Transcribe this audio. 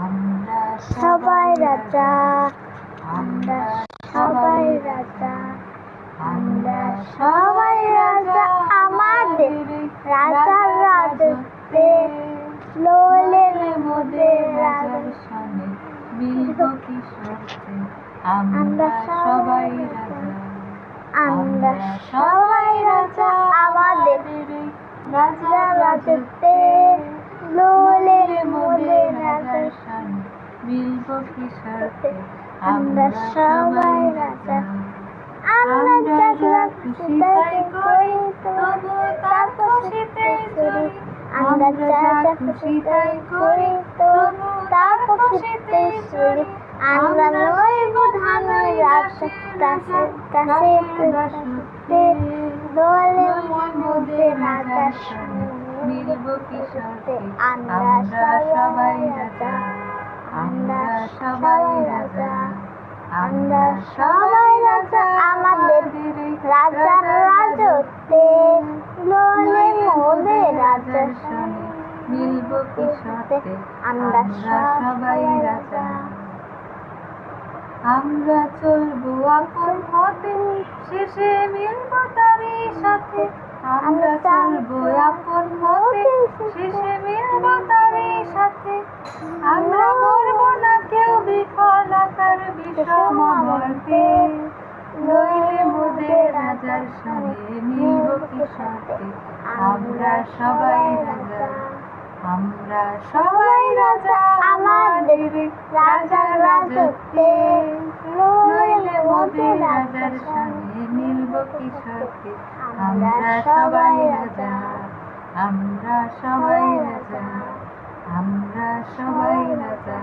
আমরা সবাই রাজা। আমরা সবাই রাজা। আমরা সবাই রাজা। আমাদের রাজার রাজত্বে লোলের মোদের রাজা। সনে মিলব আমরা সবাই রাজা। আমরা সবাই রাজা। আমাদের রাজা রাজত্বে লোলের মোদের রাজা সনে মিলব কি আমরা সবাই রাজা। আমরা যা যা খুশি তাই করি তবু তা খুশিতে চলি আমরা যা যা খুশি তাই করি তবু তা খুশিতে চলি আমরা নই বোধানোর রাজা কাছে কাছে দলে মধ্যে রাজা মিলব আমরা সবাই রাজা আমরা সবাই রাজা আমরা সবাই রাজা আমাদের রাজার রাজত্বে। লোলে রাজা শনে মিলব আমরা সবাই রাজা। আমরা চলবো আপন পথে। শেষে মিলব তারই সাথে। আমরা শেষে মিলব তারই সাথে। আমরা মরবো না কেউ বিফলতার বিষম মর্তে নইলে মোদের রাজার সঙ্গে মিলব কি আমরা সবাই রাজা। আমরা সবাই রাজা। আমাদের রাজার রাজত্বে। নইলে মোদের রাজার সঙ্গে মিলব কি সাথে আমরা সবাই রাজা। আমরা সবাই রাজা আমরা সবাই রাজা।